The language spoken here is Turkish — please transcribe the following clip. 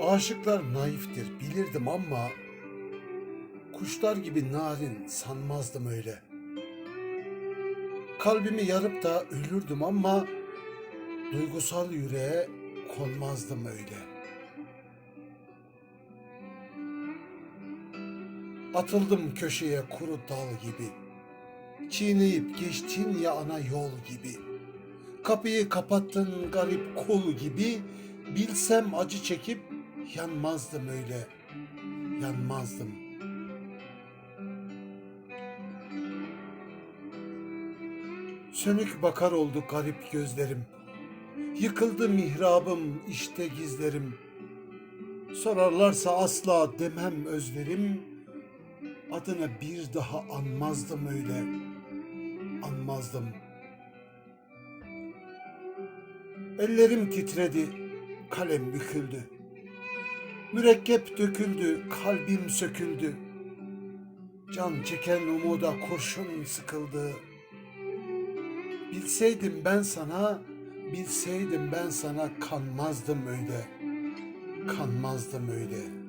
Aşıklar naiftir bilirdim ama kuşlar gibi narin sanmazdım öyle. Kalbimi yarıp da ölürdüm ama duygusal yüreğe konmazdım öyle. Atıldım köşeye kuru dal gibi. Çiğneyip geçtin ya ana yol gibi. Kapıyı kapattın garip kul gibi. Bilsem acı çekip yanmazdım öyle. Yanmazdım. Sönük bakar oldu garip gözlerim. Yıkıldı mihrabım işte gizlerim. Sorarlarsa asla demem özlerim. Adını bir daha anmazdım öyle. Anmazdım. Ellerim titredi, kalem büküldü. Mürekkep döküldü, kalbim söküldü. Can çeken umuda kurşun sıkıldı. Bilseydim ben sana, bilseydim ben sana kanmazdım öyle. Kanmazdım öyle.